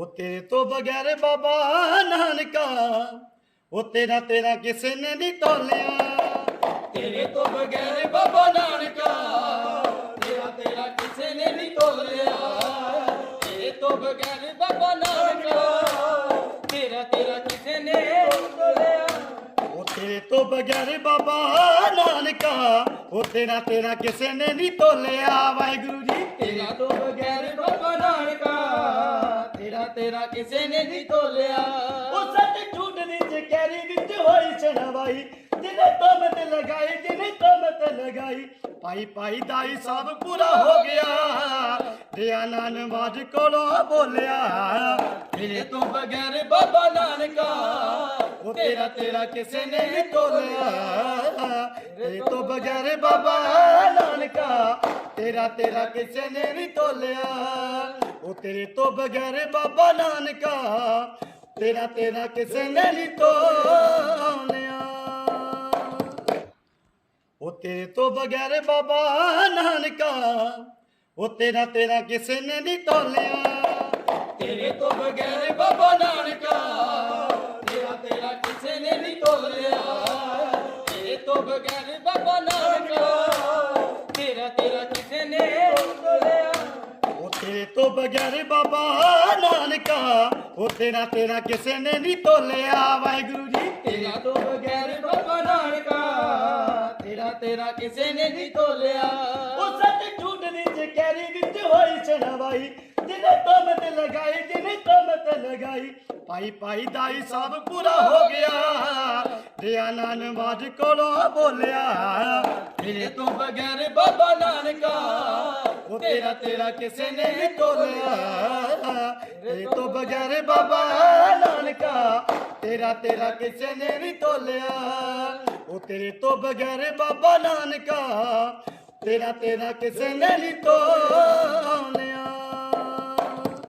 ਉਹ ਤੇਰੇ ਤੋਂ ਬਗੈਰ ਬਾਬਾ ਨਾਨਕਾ ਉਹ ਤੇਰਾ ਤੇਰਾ ਕਿਸੇ ਨੇ ਨਹੀਂ ਤੋਲਿਆ। ਤੇਰੇ ਤੋਂ ਬਗੈਰ ਬਾਬਾ ਨਾਨਕਾ ਤੇਰਾ ਤੇਰਾ ਕਿਸੇ ਨੇ ਨਹੀਂ ਤੋਲਿਆ। ਤੇਰੇ ਤੋਂ ਬਗੈਰ ਬਾਬਾ ਨਾਨਕਾ, ਤੇਰਾ ਤੇਰਾ ਕਿਸੇ ਨੇ ਨਹੀਂ ਤੋਲਿਆ। ਉਹ ਤੇਰੇ ਤੋਂ ਬਗੈਰ ਬਾਬਾ ਨਾਨਕਾ ਉਹ ਤੇਰਾ ਤੇਰਾ ਕਿਸੇ ਨੇ ਨਹੀਂ ਤੋਲਿਆ। ਵਾਹਿਗੁਰੂ ਜੀ, ਤੇਰਾ ਤੋਂ ਬਗੈਰ ਬਾਬਾ ਨਾਨਕਾ। ਤੇਰਾ ਤੇਰਾ ਕਿਸੇ ਨੇ ਨਹੀਂ ਤੋਲਿਆ। ਉਹ ਸੱਚ ਝੂਠ ਵਿੱਚ ਕੈਰੀ ਵਿੱਚ ਹੋਈ ਸੁਣਵਾਈ। ਜਿਹਨੇ ਤੁਮ ਤੇ ਲਗਾਈ, ਜਿਹਨੇ ਤੁਮ ਲਗਾਈ ਪਾਈ ਪਾਈ ਦਾਈ ਸਭ ਪੂਰਾ ਹੋ ਗਿਆ। ਰਿਆ ਨਾਨਵਾਜ ਕੋਲੋਂ ਬੋਲਿਆ, ਤੇਰੇ ਤੋਂ ਬਗੈਰ ਬਾਬਾ ਨਾਨਕਾ, ਉਹ ਤੇਰਾ ਤੇਰਾ ਕਿਸੇ ਨੇ ਨਹੀਂ ਤੋਲਿਆ। ਤੇਰੇ ਤੋਂ ਬਗੈਰ ਬਾਬਾ ਨਾਨਕਾ, ਤੇਰਾ ਤੇਰਾ ਕਿਸੇ ਨੇ ਨਹੀਂ ਤੋਲਿਆ। ਤੇਰੇ ਤੋਂ ਬਗੈਰ ਬਾਬਾ ਨਾਨਕਾ, ਤੇਰਾ ਤੇਰਾ ਕਿਸੇ ਨੇ ਨਹੀਂ ਤੋਲਿਆ ਉਹ ਤੇਰੇ ਤੋਂ ਬਗੈਰ ਬਾਬਾ ਨਾਨਕਾ, ਉਹ ਤੇਰਾ ਤੇਰਾ ਕਿਸੇ ਨੇ ਨਹੀਂ ਤੋਲਿਆ ਤੇਰੇ ਤੋਂ ਬਗੈਰ ਬਾਬਾ ਨਾਨਕਾ, ਤੇਰਾ ਤੇਰਾ ਕਿਸੇ ਨੇ ਨਹੀਂ ਤੋਲਿਆ ਤੇਰੇ ਤੋਂ ਬਗੈਰ ਬਾਬਾ ਨਾਨਕਾ ਤੇਰੇ ਤੋਂ ਬਗੈਰ ਬਾਬਾ ਨਾਨਕਾ ਉਹ ਤੇਰਾ ਤੇਰਾ ਕਿਸੇ ਨੇ ਨਹੀਂ ਤੋਲਿਆ। ਵਾਹਿਗੁਰੂ ਜੀ, ਤੇਰਾ ਤੋਂ ਬਗੈਰ ਬਾਬਾ ਨਾਨਕਾ, ਤੇਰਾ ਤੇਰਾ ਕਿਸੇ ਨੇ ਨਹੀਂ ਤੋਲਿਆ। ਉਹ ਸੱਚ ਝੂਠ ਵਿੱਚ ਕੈਰੀ ਵਿੱਚ ਹੋਈ ਸੁਣਵਾਈ, ਜਿਹਨੇ ਤੁਮ ਲਗਾਈ, ਜਿਹਨੇ ਤੁਮ ਤੇ ਲਗਾਈ। ਪਾਈ ਪਾਈ ਦਾਈ ਸਭ ਪੂਰਾ ਹੋ ਗਿਆ ਰਿਆ ਨਾਨਵਾਜ ਕੋਲੋਂ ਬੋਲਿਆ। ਤੇਰੇ ਤੋਂ ਬਗੈਰ ਬਾਬਾ ਨਾਨਕਾ ਉਹ ਤੇਰਾ ਤੇਰਾ ਕਿਸੇ ਨੇ ਨਹੀਂ ਤੋਲਿਆ। ਤੇਰੇ ਤੋਂ ਬਗੈਰ ਬਾਬਾ ਨਾਨਕਾ, ਤੇਰਾ ਤੇਰਾ ਕਿਸੇ ਨੇ ਨਹੀਂ ਤੋਲਿਆ। ਉਹ ਤੇਰੇ ਤੋਂ ਬਗੈਰ ਬਾਬਾ ਨਾਨਕਾ, ਤੇਰਾ ਤੇਰਾ ਕਿਸੇ ਨੇ ਨਹੀਂ ਤੋਲਿਆ।